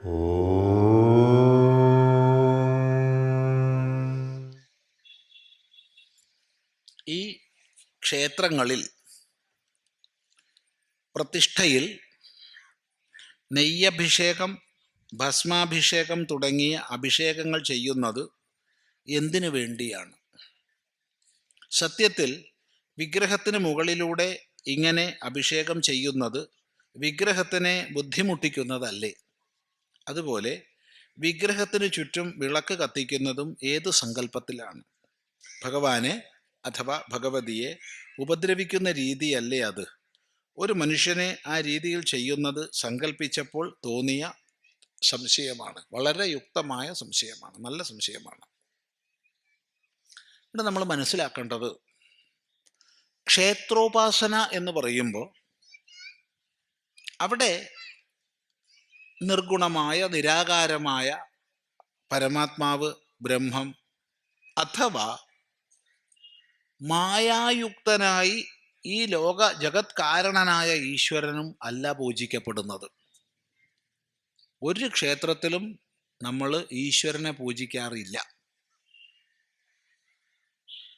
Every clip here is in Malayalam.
ഈ ക്ഷേത്രങ്ങളിൽ പ്രതിഷ്ഠയിൽ നെയ്യഭിഷേകം ഭസ്മാഭിഷേകം തുടങ്ങിയ അഭിഷേകങ്ങൾ ചെയ്യുന്നത് എന്തിനു വേണ്ടിയാണ്? സത്യത്തിൽ വിഗ്രഹത്തിന് മുകളിലൂടെ ഇങ്ങനെ അഭിഷേകം ചെയ്യുന്നത് വിഗ്രഹത്തിനെ ബുദ്ധിമുട്ടിക്കുന്നതല്ലേ? അതുപോലെ വിഗ്രഹത്തിന് ചുറ്റും വിളക്ക് കത്തിക്കുന്നതും ഏതു സങ്കല്പത്തിലാണ്? ഭഗവാനെ അഥവാ ഭഗവതിയെ ഉപദ്രവിക്കുന്ന രീതിയല്ലേ അത്? ഒരു മനുഷ്യനെ ആ രീതിയിൽ ചെയ്യുന്നത് സങ്കല്പിച്ചപ്പോൾ തോന്നിയ സംശയമാണ്. വളരെ യുക്തമായ സംശയമാണ്. നല്ല സംശയമാണ്. ഇവിടെ നമ്മൾ മനസ്സിലാക്കേണ്ടത് ക്ഷേത്രോപാസന എന്ന് പറയുമ്പോൾ അവിടെ നിർഗുണമായ നിരാകാരമായ പരമാത്മാവ് ബ്രഹ്മം അഥവാ മായായുക്തനായി ഈ ലോക ജഗത് കാരണനായ ഈശ്വരനും അല്ല പൂജിക്കപ്പെടുന്നത്. ഒരു ക്ഷേത്രത്തിലും നമ്മൾ ഈശ്വരനെ പൂജിക്കാറില്ല.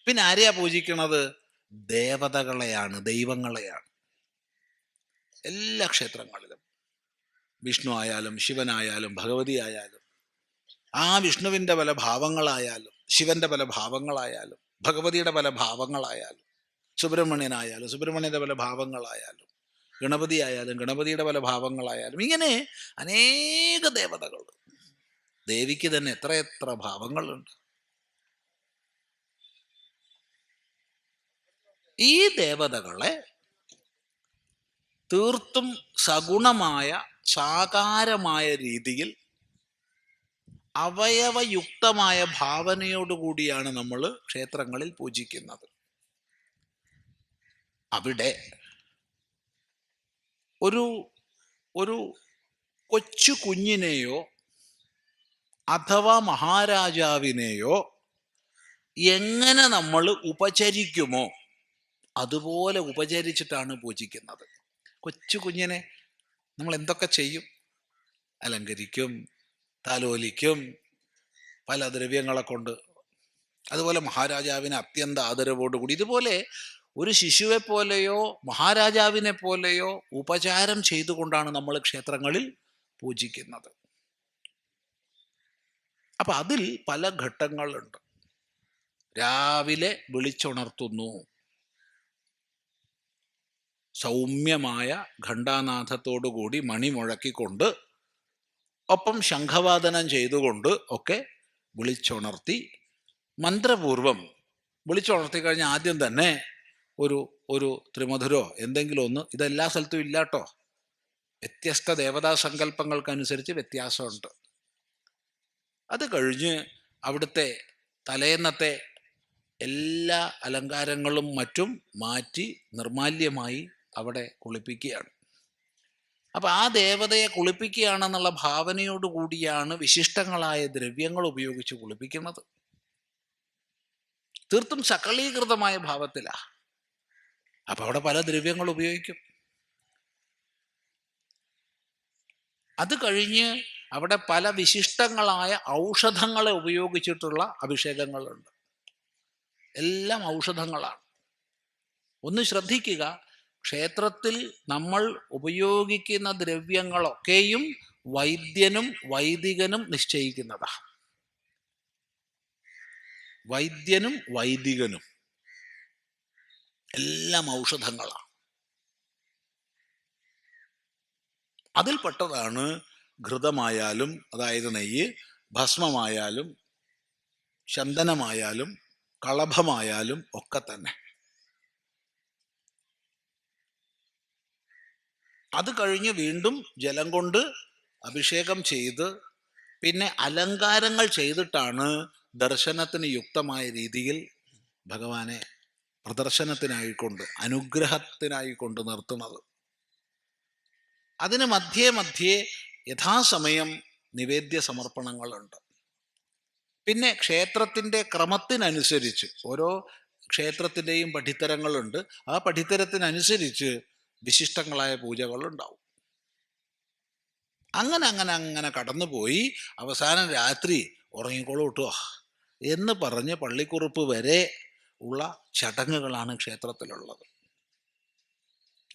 പിന്നെ ആരെയാ പൂജിക്കുന്നത് ദേവതകളെയാണ് ദൈവങ്ങളെയാണ്. എല്ലാ ക്ഷേത്രങ്ങളിലും. വിഷ്ണു ആയാലും ശിവനായാലും ഭഗവതി ആയാലും ആ വിഷ്ണുവിന്റെ പല ഭാവങ്ങളായാലും ശിവന്റെ പല ഭാവങ്ങളായാലും ഭഗവതിയുടെ പല ഭാവങ്ങളായാലും സുബ്രഹ്മണ്യനായാലും സുബ്രഹ്മണ്യന്റെ പല ഭാവങ്ങളായാലും ഗണപതി ആയാലും ഗണപതിയുടെ പല ഭാവങ്ങളായാലും ഇങ്ങനെ അനേക ദേവതകൾ. ദേവിക്ക് തന്നെ എത്രയെത്ര എത്ര ഭാവങ്ങളുണ്ട്. ഈ ദേവതകളെ തീർത്തും സഗുണമായ സാകാരമായ രീതിയിൽ അവയവയുക്തമായ ഭാവനയോടുകൂടിയാണ് നമ്മൾ ക്ഷേത്രങ്ങളിൽ പൂജിക്കുന്നത്. അവിടെ ഒരു ഒരു കൊച്ചു കുഞ്ഞിനെയോ അഥവാ മഹാരാജാവിനെയോ എങ്ങനെ നമ്മൾ ഉപചരിക്കുമോ അതുപോലെ ഉപചരിച്ചിട്ടാണ് പൂജിക്കുന്നത്. കൊച്ചു കുഞ്ഞിനെ നമ്മൾ എന്തൊക്കെ ചെയ്യും? അലങ്കരിക്കും താലോലിക്കും പല ദ്രവ്യങ്ങളെ കൊണ്ട്. അതുപോലെ മഹാരാജാവിനെ അത്യന്ത ആദരവോടുകൂടി ഇതുപോലെ ഒരു ശിശുവെ പോലെയോ മഹാരാജാവിനെ പോലെയോ ഉപചാരം ചെയ്തുകൊണ്ടാണ് നമ്മൾ ക്ഷേത്രങ്ങളിൽ പൂജിക്കുന്നത്. അപ്പൊ അതിൽ പല ഘട്ടങ്ങളുണ്ട്. രാവിലെ വിളിച്ചുണർത്തുന്നു. സൗമ്യമായ ഘണ്ടാനാഥത്തോടുകൂടി മണി മുഴക്കിക്കൊണ്ട് ഒപ്പം ശംഖവാദനം ചെയ്തുകൊണ്ട് ഒക്കെ വിളിച്ചുണർത്തി മന്ത്രപൂർവം വിളിച്ചുണർത്തി കഴിഞ്ഞാൽ ആദ്യം തന്നെ ഒരു ഒരു ത്രിമധുരോ എന്തെങ്കിലും ഒന്ന് ഇതെല്ലാ സ്ഥലത്തും ഇല്ലാട്ടോ. വ്യത്യസ്ത ദേവതാ സങ്കല്പങ്ങൾക്കനുസരിച്ച് വ്യത്യാസമുണ്ട്. അത് കഴിഞ്ഞ് അവിടുത്തെ തലേന്നത്തെ എല്ലാ അലങ്കാരങ്ങളും മറ്റും മാറ്റി നിർമാല്യമായി അവിടെ കുളിപ്പിക്കുകയാണ്. അപ്പൊ ആ ദേവതയെ കുളിപ്പിക്കുകയാണെന്നുള്ള ഭാവനയോട് കൂടിയാണ് വിശിഷ്ടങ്ങളായ ദ്രവ്യങ്ങൾ ഉപയോഗിച്ച് കുളിപ്പിക്കുന്നത്. തീർത്തും സകളീകൃതമായ ഭാവത്തിലാണ് അപ്പൊ അവിടെ പല ദ്രവ്യങ്ങൾ ഉപയോഗിക്കും. അത് കഴിഞ്ഞ് അവിടെ പല വിശിഷ്ടങ്ങളായ ഔഷധങ്ങളെ ഉപയോഗിച്ചിട്ടുള്ള അഭിഷേകങ്ങളുണ്ട്. എല്ലാം ഔഷധങ്ങളാണ്. ഒന്ന് ശ്രദ്ധിക്കുക ക്ഷേത്രത്തിൽ നമ്മൾ ഉപയോഗിക്കുന്ന ദ്രവ്യങ്ങളൊക്കെയും വൈദ്യനും വൈദികനും നിശ്ചയിക്കുന്നതാ. വൈദ്യനും വൈദികനും. എല്ലാം ഔഷധങ്ങളാണ് അതിൽപ്പെട്ടതാണ് ഘൃതമായാലും അതായത് നെയ്യ് ഭസ്മമായാലും ചന്ദനമായാലും കളഭമായാലും ഒക്കെ തന്നെ. അത് കഴിഞ്ഞ് വീണ്ടും ജലം കൊണ്ട് അഭിഷേകം ചെയ്ത് പിന്നെ അലങ്കാരങ്ങൾ ചെയ്തിട്ടാണ് ദർശനത്തിന് യുക്തമായ രീതിയിൽ ഭഗവാനെ പ്രദർശനത്തിനായിക്കൊണ്ട് അനുഗ്രഹത്തിനായിക്കൊണ്ട് നിർത്തുന്നത്. അതിന് മധ്യേ മധ്യേ യഥാസമയം നിവേദ്യ സമർപ്പണങ്ങളുണ്ട്. പിന്നെ ക്ഷേത്രത്തിന്റെ ക്രമത്തിനനുസരിച്ച് ഓരോ ക്ഷേത്രത്തിന്റെയും പഠിത്തരങ്ങളുണ്ട്. ആ പഠിത്തരത്തിനനുസരിച്ച് വിശിഷ്ടങ്ങളായ പൂജകളുണ്ടാവും. അങ്ങനെ അങ്ങനെ അങ്ങനെ കടന്നുപോയി. അവസാനം രാത്രി ഉറങ്ങിക്കോളൂ കേട്ടോ. എന്ന് പറഞ്ഞ് പള്ളിക്കുറുപ്പ് വരെ ഉള്ള ചടങ്ങുകളാണ് ക്ഷേത്രത്തിലുള്ളത്.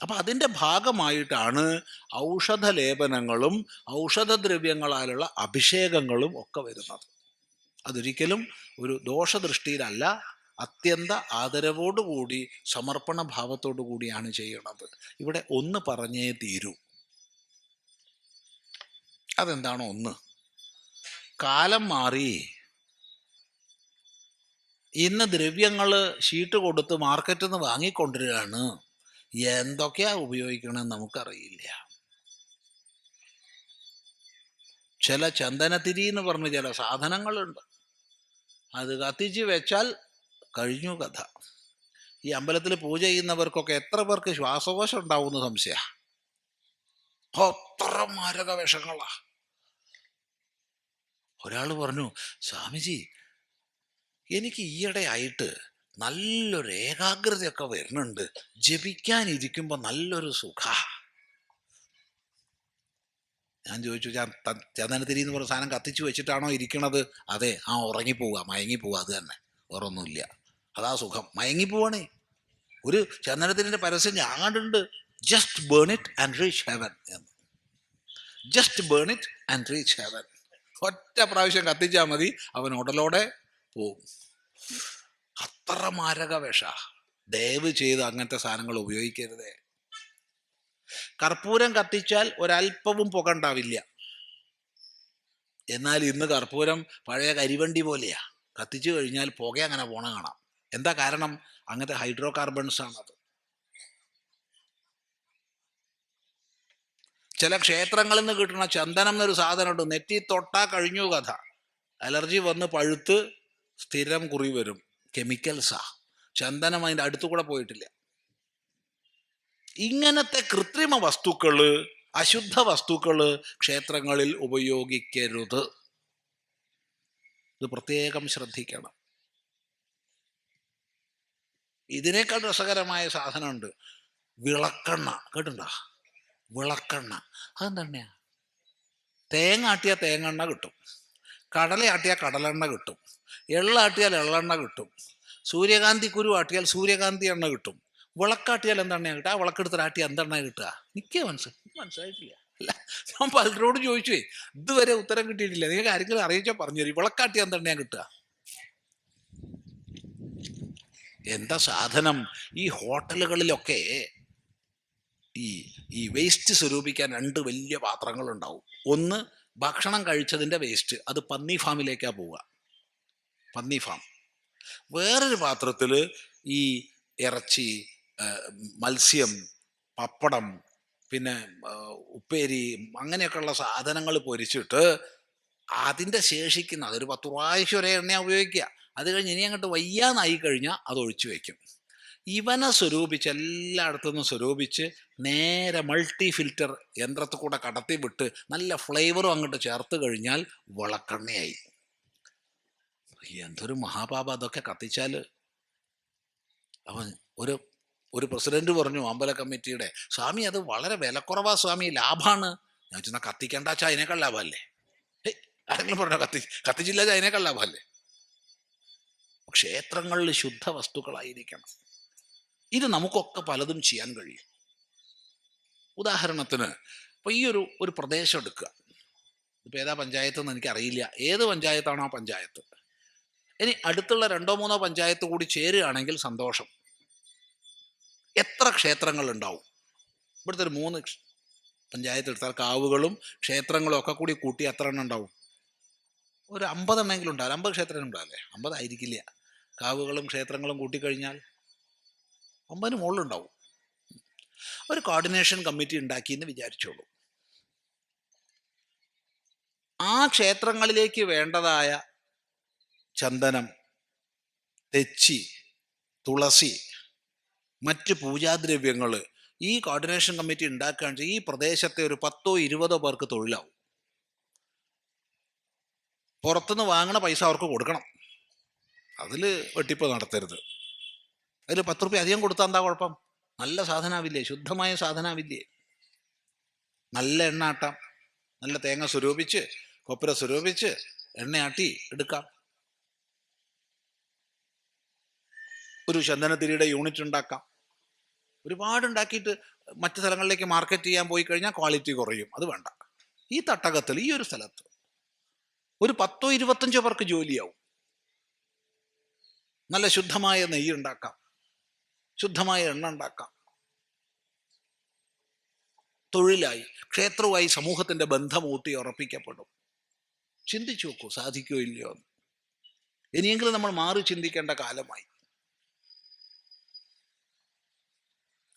അപ്പൊ അതിന്റെ ഭാഗമായിട്ടാണ് ഔഷധലേപനങ്ങളും ഔഷധദ്രവ്യങ്ങളാലുള്ള അഭിഷേകങ്ങളും ഒക്കെ വരുന്നത്. അതൊരിക്കലും ഒരു ദോഷദൃഷ്ടിയിലല്ല അത്യന്ത ആദരവോടുകൂടി സമർപ്പണ ഭാവത്തോടു കൂടിയാണ് ചെയ്യണത്. ഇവിടെ ഒന്ന് പറഞ്ഞേ തീരൂ. അതെന്താണ് ഒന്ന്? കാലം മാറി ഇന്ന് ദ്രവ്യങ്ങൾ ഷീട്ട് കൊടുത്ത് മാർക്കറ്റിൽ നിന്ന് വാങ്ങിക്കൊണ്ടിരിക്കുകയാണ് എന്തൊക്കെയാ ഉപയോഗിക്കണമെന്ന് നമുക്കറിയില്ല. ചില ചന്ദനത്തിരി എന്ന് പറഞ്ഞ ചില സാധനങ്ങളുണ്ട്. അത് കത്തിച്ച് വെച്ചാൽ കഴിഞ്ഞു കഥ ഈ അമ്പലത്തിൽ പൂജ ചെയ്യുന്നവർക്കൊക്കെ എത്ര പേർക്ക് ശ്വാസകോശം ഉണ്ടാവുന്ന സംശയ. അത്ര മാരക വേഷങ്ങളാ. ഒരാൾ പറഞ്ഞു സ്വാമിജി എനിക്ക് ഈയിടെ ആയിട്ട് നല്ലൊരു ഏകാഗ്രതയൊക്കെ വരുന്നുണ്ട്. ജപിക്കാനിരിക്കുമ്പോൾ നല്ലൊരു സുഖ. ഞാൻ ചോദിച്ചു ഞാൻ ചന്ദനത്തിരി എന്ന് പറഞ്ഞ സാധനം കത്തിച്ചു വെച്ചിട്ടാണോ ഇരിക്കണത്? അതെ ആ ഉറങ്ങിപ്പോവുക മയങ്ങിപ്പോവുക അത് തന്നെ. വേറൊന്നുമില്ല. അതാ സുഖം. മയങ്ങിപ്പോവാണേ. ഒരു ചന്ദനത്തിന്റെ പരസ്യം ഞാൻ just burn it and reach heaven എന്ന്. Just burn it and reach heaven ഒറ്റ പ്രാവശ്യം കത്തിച്ചാൽ മതി അവൻ ഉടലോടെ പോവും. അത്ര മാരക വിഷ ദയവ് ചെയ്ത് അങ്ങനത്തെ സാധനങ്ങൾ ഉപയോഗിക്കരുതേ. കർപ്പൂരം കത്തിച്ചാൽ ഒരല്പവും പുകണ്ടാവില്ല. എന്നാൽ ഇന്ന് കർപ്പൂരം പഴയ കരിവണ്ടി പോലെയാ. കത്തിച്ചു കഴിഞ്ഞാൽ പുക അങ്ങനെ പോണ കാണാം. എന്താ കാരണം? അങ്ങനത്തെ ഹൈഡ്രോ കാർബൺസ് ആണത് ചില ക്ഷേത്രങ്ങളിൽ നിന്ന് കിട്ടുന്ന ചന്ദനം എന്നൊരു സാധനമുണ്ട്. നെറ്റി തൊട്ടാ കഴിഞ്ഞു കഥ. അലർജി വന്ന് പഴുത്ത് സ്ഥിരം കുറി വരും. കെമിക്കൽസാ. ചന്ദനം അതിന്റെ അടുത്തു കൂടെ പോയിട്ടില്ല. ഇങ്ങനത്തെ കൃത്രിമ വസ്തുക്കൾ അശുദ്ധ വസ്തുക്കൾ ക്ഷേത്രങ്ങളിൽ ഉപയോഗിക്കരുത്. ഇത് പ്രത്യേകം ശ്രദ്ധിക്കണം. ഇതിനേക്കാൾ രസകരമായ സാധനമുണ്ട്. വിളക്കെണ്ണ. കേട്ടുണ്ടോ വിളക്കെണ്ണ. അതെന്താണ്ണയാ തേങ്ങ ആട്ടിയാൽ തേങ്ങെണ്ണ കിട്ടും. കടല ആട്ടിയാൽ കടലെണ്ണ കിട്ടും. എള്ളാട്ടിയാൽ എള്ളെണ്ണ കിട്ടും. സൂര്യകാന്തി കുരു ആട്ടിയാൽ സൂര്യകാന്തി എണ്ണ കിട്ടും. വിളക്കാട്ടിയാൽ എന്തെണ്ണ കിട്ടുക? ആ വിളക്കെടുത്ത് ആട്ടിയാൽ എന്തെണ്ണ കിട്ടുക? നിൽക്കുക മനസ്സിലായി മനസ്സിലായിട്ടില്ല. അല്ല ഞാൻ പലരോട് ചോദിച്ചു ഇതുവരെ ഉത്തരം കിട്ടിയിട്ടില്ല. നിങ്ങൾക്ക് ആരെങ്കിലും അറിയിച്ചാൽ പറഞ്ഞു തരും വിളക്കാട്ടിയാൽ എന്തെണ്ണ കിട്ടുക? എന്താ സാധനം? ഈ ഹോട്ടലുകളിലൊക്കെ ഈ ഈ വേസ്റ്റ് സ്വരൂപിക്കാൻ രണ്ട് വലിയ പാത്രങ്ങളുണ്ടാവും. ഒന്ന് ഭക്ഷണം കഴിച്ചതിന്റെ വേസ്റ്റ് അത് പന്നി ഫാമിലേക്കാ പോവുക. പന്നി ഫാം. വേറൊരു പാത്രത്തിൽ ഈ ഇറച്ചി മത്സ്യം പപ്പടം പിന്നെ ഉപ്പേരി അങ്ങനെയൊക്കെയുള്ള സാധനങ്ങൾ പൊരിച്ചിട്ട് അതിന്റെ ശേഷിക്കുന്ന അതൊരു പത്ത് പ്രാവശ്യം ഒരേ എണ്ണയാണ് ഉപയോഗിക്കുക. അത് കഴിഞ്ഞ് ഇനി അങ്ങോട്ട് വയ്യാന്നായി കഴിഞ്ഞാൽ അത് ഒഴിച്ചു വയ്ക്കും. ഇവനെ സ്വരൂപിച്ച് എല്ലായിടത്തു നിന്നും സ്വരൂപിച്ച് നേരെ മൾട്ടി ഫിൽറ്റർ യന്ത്രത്തിൽ കൂടെ കടത്തി വിട്ട് നല്ല ഫ്ലേവറും അങ്ങോട്ട് ചേർത്ത് കഴിഞ്ഞാൽ വിളക്കെണ്ണയായി. എന്തൊരു മഹാപാപ അതൊക്കെ കത്തിച്ചാൽ അവൻ ഒരു ഒരു പ്രസിഡന്റ് പറഞ്ഞു അമ്പല കമ്മിറ്റിയുടെ സ്വാമി അത് വളരെ വിലക്കുറവാ സ്വാമി ലാഭമാണ് ഞാൻ ചെന്നാൽ ചാ അതിനേക്കാൾ ലാഭമല്ലേ? ആരെങ്കിലും പറഞ്ഞോ കത്തി കത്തിച്ചില്ല അതിനേക്കാൾ ലാഭമല്ലേ? ക്ഷേത്രങ്ങളിൽ ശുദ്ധ വസ്തുക്കളായിരിക്കണം ഇത് നമുക്കൊക്കെ പലതും ചെയ്യാൻ കഴിയും. ഉദാഹരണത്തിന് ഇപ്പൊ ഈ ഒരു ഒരു പ്രദേശം എടുക്കുക. ഇപ്പൊ ഏതാ പഞ്ചായത്ത് എന്ന് എനിക്കറിയില്ല. ഏത് പഞ്ചായത്താണോ ആ പഞ്ചായത്ത്. ഇനി അടുത്തുള്ള രണ്ടോ മൂന്നോ പഞ്ചായത്ത് കൂടി ചേരുകയാണെങ്കിൽ സന്തോഷം. എത്ര ക്ഷേത്രങ്ങൾ ഉണ്ടാവും ഇവിടുത്തെ ഒരു മൂന്ന് പഞ്ചായത്ത് എടുത്താൽ കാവുകളും ക്ഷേത്രങ്ങളും ഒക്കെ കൂടി കൂട്ടി എത്ര എണ്ണം ഉണ്ടാവും? ഒരു അമ്പതെണ്ണെങ്കിലും ഉണ്ടാവില്ല? അമ്പത് ക്ഷേത്രം ഉണ്ടാവില്ലേ? അമ്പതായിരിക്കില്ല. കാവുകളും ക്ഷേത്രങ്ങളും കൂട്ടിക്കഴിഞ്ഞാൽ അമ്പതിന് മുകളിലുണ്ടാവും. ഒരു കോർഡിനേഷൻ കമ്മിറ്റി ഉണ്ടാക്കി എന്ന് വിചാരിച്ചോളൂ. ആ ക്ഷേത്രങ്ങളിലേക്ക് വേണ്ടതായ ചന്ദനം തെച്ചി തുളസി മറ്റ് പൂജാദ്രവ്യങ്ങൾ ഈ കോർഡിനേഷൻ കമ്മിറ്റി ഉണ്ടാക്കുകയാണെന്ന് വെച്ചാൽ ഈ പ്രദേശത്തെ ഒരു പത്തോ ഇരുപതോ പേർക്ക് തൊഴിലാവും. പുറത്തുനിന്ന് വാങ്ങണ പൈസ അവർക്ക് കൊടുക്കണം. അതിൽ വെട്ടിപ്പ് നടത്തരുത്. അതിൽ പത്ത് റുപ്യ അധികം കൊടുത്താൽ എന്താ കുഴപ്പം? നല്ല സാധനാവില്ലേ? ശുദ്ധമായ സാധനാവില്ലേ? നല്ല എണ്ണ ആട്ടാം. നല്ല തേങ്ങ സ്വരൂപിച്ച് കൊപ്പര സ്വരൂപിച്ച് എണ്ണയാട്ടി എടുക്കാം. ഒരു ചന്ദനത്തിരിയുടെ യൂണിറ്റ് ഉണ്ടാക്കാം. ഒരുപാട് ഉണ്ടാക്കിയിട്ട് മറ്റു സ്ഥലങ്ങളിലേക്ക് മാർക്കറ്റ് ചെയ്യാൻ പോയി കഴിഞ്ഞാൽ ക്വാളിറ്റി കുറയും. അത് വേണ്ട. ഈ തട്ടകത്തിൽ ഈ ഒരു സ്ഥലത്ത് ഒരു പത്തോ ഇരുപത്തഞ്ചോ പേർക്ക് ജോലിയാവും. നല്ല ശുദ്ധമായ നെയ്യ് ഉണ്ടാക്കാം. ശുദ്ധമായ എണ്ണ ഉണ്ടാക്കാം. തൊഴിലായി ക്ഷേത്രവുമായി സമൂഹത്തിന്റെ ബന്ധം ഊട്ടി ഉറപ്പിക്കപ്പെടും. ചിന്തിച്ചു നോക്കൂ സാധിക്കോ ഇല്ലയോ എന്ന്. ഇനിയെങ്കിലും നമ്മൾ മാറി ചിന്തിക്കേണ്ട കാലമായി.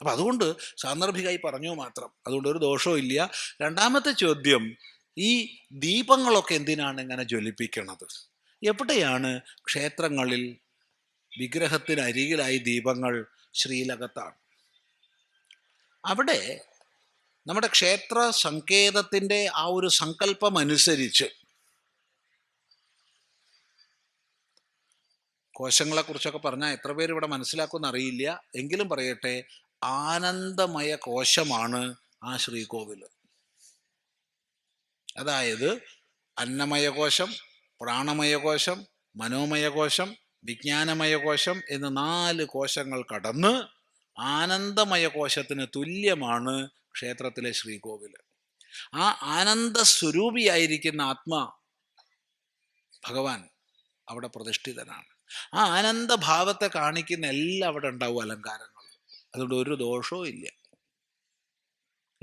അപ്പൊ അതുകൊണ്ട് സാന്ദർഭികമായി പറഞ്ഞു മാത്രം. അതുകൊണ്ട് ഒരു ദോഷവും ഇല്ല. രണ്ടാമത്തെ ചോദ്യം ഈ ദീപങ്ങളൊക്കെ എന്തിനാണ് ഇങ്ങനെ ജ്വലിപ്പിക്കുന്നത് എവിടെയാണ് ക്ഷേത്രങ്ങളിൽ വിഗ്രഹത്തിന് അരികിലായി ദീപങ്ങൾ ശ്രീലകത്താണ്. അവിടെ നമ്മുടെ ക്ഷേത്ര സങ്കേതത്തിന്റെ ആ ഒരു സങ്കല്പം അനുസരിച്ച് കോശങ്ങളെക്കുറിച്ചൊക്കെ പറഞ്ഞാൽ എത്ര പേര് ഇവിടെ മനസ്സിലാക്കുമെന്ന് അറിയില്ല. എങ്കിലും പറയട്ടെ ആനന്ദമയ കോശമാണ് ആ ശ്രീകോവിൽ അതായത് അന്നമയ കോശം പ്രാണമയ കോശം മനോമയ കോശം വിജ്ഞാനമയ കോശം എന്ന് നാല് കോശങ്ങൾ കടന്ന് ആനന്ദമയ കോശത്തിന് തുല്യമാണ് ക്ഷേത്രത്തിലെ ശ്രീകോവിൽ ആ ആനന്ദ സ്വരൂപിയായിരിക്കുന്ന ആത്മാ ഭഗവാൻ അവിടെ പ്രതിഷ്ഠിതനാണ്. ആ ആനന്ദ ഭാവത്തെ കാണിക്കുന്ന എല്ലാം അവിടെ ഉണ്ടാവും അലങ്കാരങ്ങൾ. അതുകൊണ്ട് ഒരു ദോഷവും ഇല്ല.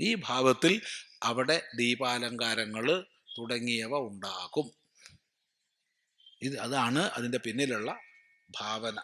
ഈ ഭാവത്തിൽ അവിടെ ദീപാലങ്കാരങ്ങൾ തുടങ്ങിയവ ഉണ്ടാകും. ഇത് അതാണ് അതിന്റെ പിന്നിലുള്ള ഭാവന